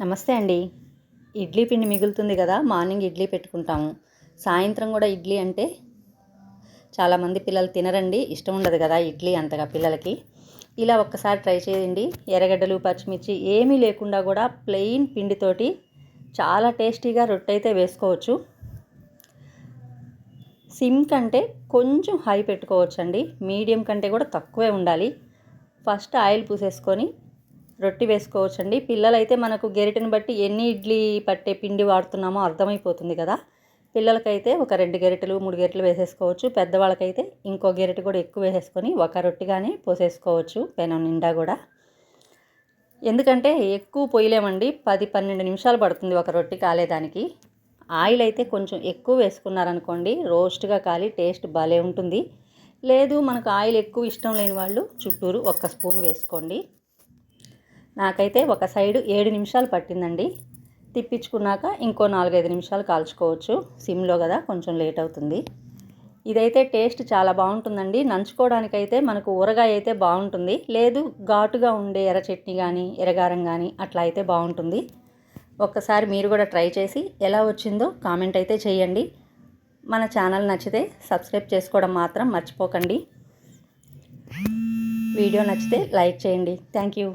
నమస్తే అండి. ఇడ్లీ పిండి మిగులుతుంది కదా మార్నింగ్ ఇడ్లీ పెట్టుకుంటాము. సాయంత్రం కూడా ఇడ్లీ అంటే చాలామంది పిల్లలు తినరండి ఇష్టం ఉండదు కదా ఇడ్లీ అంతగా పిల్లలకి. ఇలా ఒక్కసారి ట్రై చేయండి. ఎర్రగడ్డలు పచ్చిమిర్చి ఏమీ లేకుండా కూడా ప్లెయిన్ పిండితోటి చాలా టేస్టీగా రొట్టె అయితే వేసుకోవచ్చు. సిమ్ కంటే కొంచెం హై పెట్టుకోవచ్చండి. మీడియం కంటే కూడా తక్కువే ఉండాలి. ఫస్ట్ ఆయిల్ పూసేసుకొని రొట్టి వేసుకోవచ్చండి. పిల్లలైతే మనకు గెరిటని బట్టి ఎన్ని ఇడ్లీ పట్టే పిండి వాడుతున్నామో అర్థమైపోతుంది కదా. పిల్లలకైతే ఒక రెండు గెరిటలు మూడు గెరిటలు వేసేసుకోవచ్చు. పెద్దవాళ్ళకైతే ఇంకో గెరిట కూడా ఎక్కువ వేసేసుకొని ఒక రొట్టిగానే పోసేసుకోవచ్చు పెనం నిండా కూడా. ఎందుకంటే ఎక్కువ పొయ్యలేమండి. పది పన్నెండు నిమిషాలు పడుతుంది ఒక రొట్టి కాలేదానికి. ఆయిల్ అయితే కొంచెం ఎక్కువ వేసుకున్నారనుకోండి రోస్ట్గా కాలి టేస్ట్ భలే ఉంటుంది. లేదు మనకు ఆయిల్ ఎక్కువ ఇష్టం లేని వాళ్ళు చుట్టూరు ఒక్క స్పూన్ వేసుకోండి. నాకైతే ఒక సైడు ఏడు నిమిషాలు పట్టిందండి. తిప్పించుకున్నాక ఇంకో నాలుగైదు నిమిషాలు కాల్చుకోవచ్చు. సిమ్లో కదా కొంచెం లేట్ అవుతుంది. ఇదైతే టేస్ట్ చాలా బాగుంటుందండి. నంచుకోవడానికైతే మనకు ఊరగాయ అయితే బాగుంటుంది. లేదు ఘాటుగా ఉండే ఎర్ర చట్నీ కానీ ఎరగారం కానీ అట్లా అయితే బాగుంటుంది. ఒక్కసారి మీరు కూడా ట్రై చేసి ఎలా వచ్చిందో కామెంట్ అయితే చేయండి. మన ఛానల్ నచ్చితే సబ్స్క్రైబ్ చేసుకోవడం మాత్రం మర్చిపోకండి. వీడియో నచ్చితే లైక్ చేయండి. Thank you.